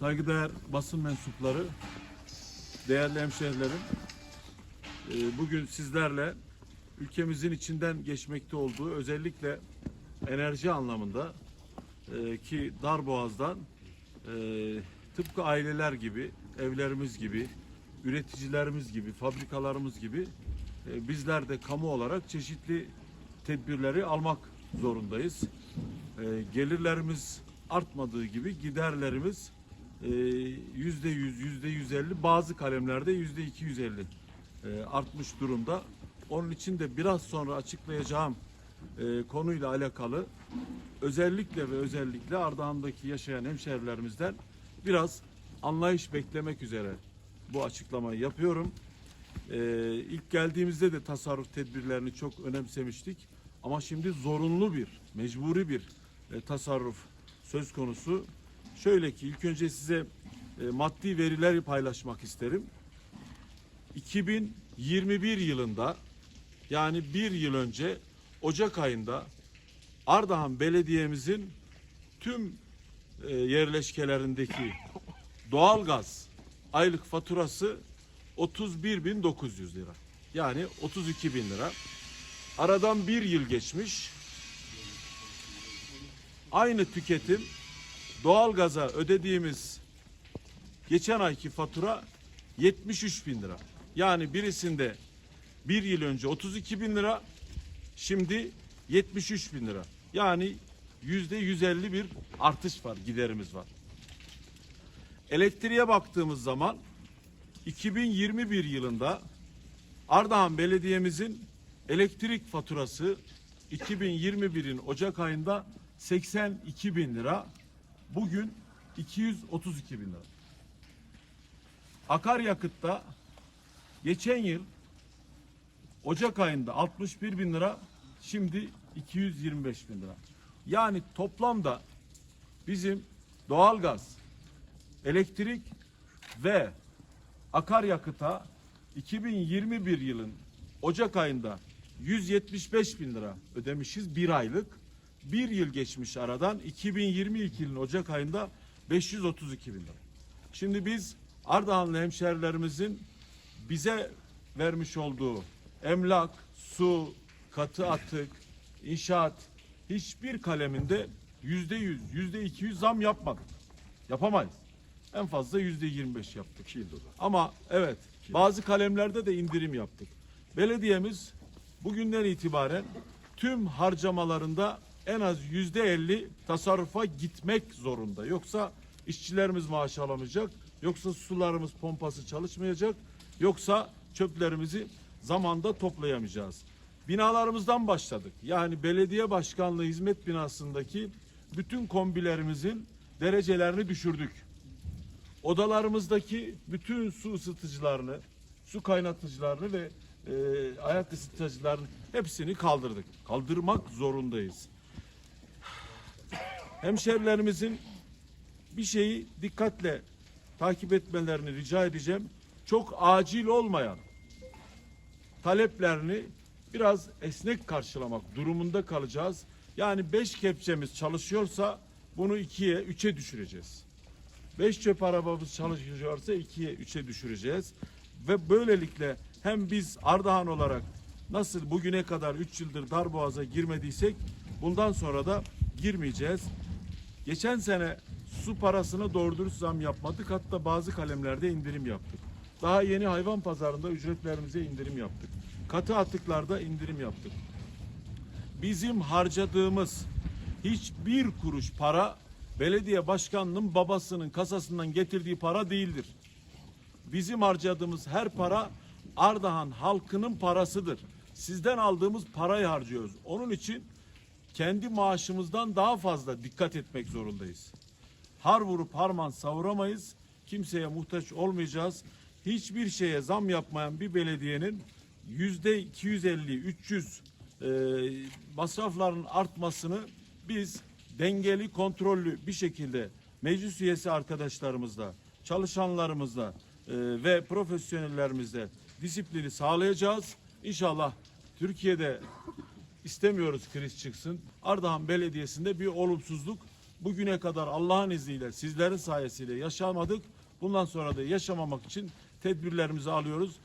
Saygıdeğer basın mensupları, değerli hemşehrilerim, e, bugün sizlerle ülkemizin içinden geçmekte olduğu özellikle enerji anlamında e, ki Darboğaz'dan e, tıpkı aileler gibi, evlerimiz gibi, üreticilerimiz gibi, fabrikalarımız gibi bizler de kamu olarak çeşitli tedbirleri almak zorundayız. Gelirlerimiz artmadığı gibi giderlerimiz yüzde yüz, yüzde yüz elli, bazı kalemlerde yüzde iki yüz elli e, artmış durumda. Onun için de biraz sonra açıklayacağım e, konuyla alakalı özellikle ve özellikle Ardahan'daki yaşayan hemşehrilerimizden biraz anlayış beklemek üzere bu açıklamayı yapıyorum. Ee, ilk geldiğimizde de tasarruf tedbirlerini çok önemsemiştik. Ama şimdi zorunlu bir, mecburi bir e, tasarruf söz konusu. Şöyle ki ilk önce size e, maddi verileri paylaşmak isterim. 2021 yılında yani bir yıl önce Ocak ayında Ardahan Belediye'mizin tüm e, yerleşkelerindeki doğalgaz aylık faturası 31.900 lira. Yani 32 bin lira. Aradan bir yıl geçmiş. Aynı tüketim doğalgaza ödediğimiz geçen ayki fatura 73 bin lira. Yani birisinde bir yıl önce 32 bin lira, şimdi 73 bin lira. Yani yüzde 150 bir artış var, giderimiz var. Elektriğe baktığımız zaman 2021 yılında Ardahan Belediye'mizin elektrik faturası 2021'in Ocak ayında 82 bin lira. Bugün 232 bin lira. Akaryakıtta geçen yıl Ocak ayında 61 bin lira, şimdi 225 bin lira. Yani toplamda bizim doğalgaz, elektrik ve akaryakıta 2021 yılın Ocak ayında 175 bin lira ödemişiz bir aylık. Bir yıl geçmiş aradan 2022 yılın Ocak ayında 532 bin lira. Şimdi biz Ardahanlı hemşerilerimizin bize vermiş olduğu emlak, su, katı atık, inşaat hiçbir kaleminde yüzde yüz, yüzde iki yüz zam yapmadık. Yapamayız. En fazla yüzde yirmi beş yaptık. Ama evet bazı kalemlerde de indirim yaptık. Belediyemiz bugünden itibaren tüm harcamalarında en az yüzde elli tasarrufa gitmek zorunda. Yoksa işçilerimiz maaş alamayacak, yoksa sularımız pompası çalışmayacak, yoksa çöplerimizi zamanda toplayamayacağız. Binalarımızdan başladık. Yani belediye başkanlığı hizmet binasındaki bütün kombilerimizin derecelerini düşürdük. Odalarımızdaki bütün su ısıtıcılarını, su kaynatıcılarını ve e, ayak ısıtıcılarını hepsini kaldırdık. Kaldırmak zorundayız. Hemşerilerimizin bir şeyi dikkatle takip etmelerini rica edeceğim. Çok acil olmayan taleplerini biraz esnek karşılamak durumunda kalacağız. Yani beş kepçemiz çalışıyorsa bunu ikiye, üçe düşüreceğiz. Beş çöp arabamız çalışıyorsa ikiye, üçe düşüreceğiz. Ve böylelikle hem biz Ardahan olarak nasıl bugüne kadar üç yıldır darboğaza girmediysek bundan sonra da girmeyeceğiz. Geçen sene su parasına doğru dürüst zam yapmadık. Hatta bazı kalemlerde indirim yaptık. Daha yeni hayvan pazarında ücretlerimize indirim yaptık. Katı atıklarda indirim yaptık. Bizim harcadığımız hiçbir kuruş para belediye başkanının babasının kasasından getirdiği para değildir. Bizim harcadığımız her para Ardahan halkının parasıdır. Sizden aldığımız parayı harcıyoruz. Onun için kendi maaşımızdan daha fazla dikkat etmek zorundayız. Har vurup harman savuramayız. Kimseye muhtaç olmayacağız. Hiçbir şeye zam yapmayan bir belediyenin yüzde 250, 300 e, masrafların artmasını biz dengeli, kontrollü bir şekilde meclis üyesi arkadaşlarımızla, çalışanlarımızla e, ve profesyonellerimizle disiplini sağlayacağız. İnşallah Türkiye'de istemiyoruz kriz çıksın. Ardahan Belediyesi'nde bir olumsuzluk bugüne kadar Allah'ın izniyle sizlerin sayesiyle yaşamadık. Bundan sonra da yaşamamak için tedbirlerimizi alıyoruz.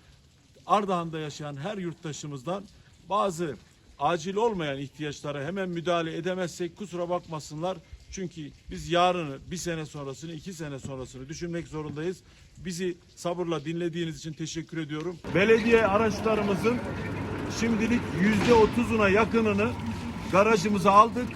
Ardahan'da yaşayan her yurttaşımızdan bazı acil olmayan ihtiyaçlara hemen müdahale edemezsek kusura bakmasınlar. Çünkü biz yarını, bir sene sonrasını, iki sene sonrasını düşünmek zorundayız. Bizi sabırla dinlediğiniz için teşekkür ediyorum. Belediye araçlarımızın şimdilik yüzde otuzuna yakınını garajımıza aldık.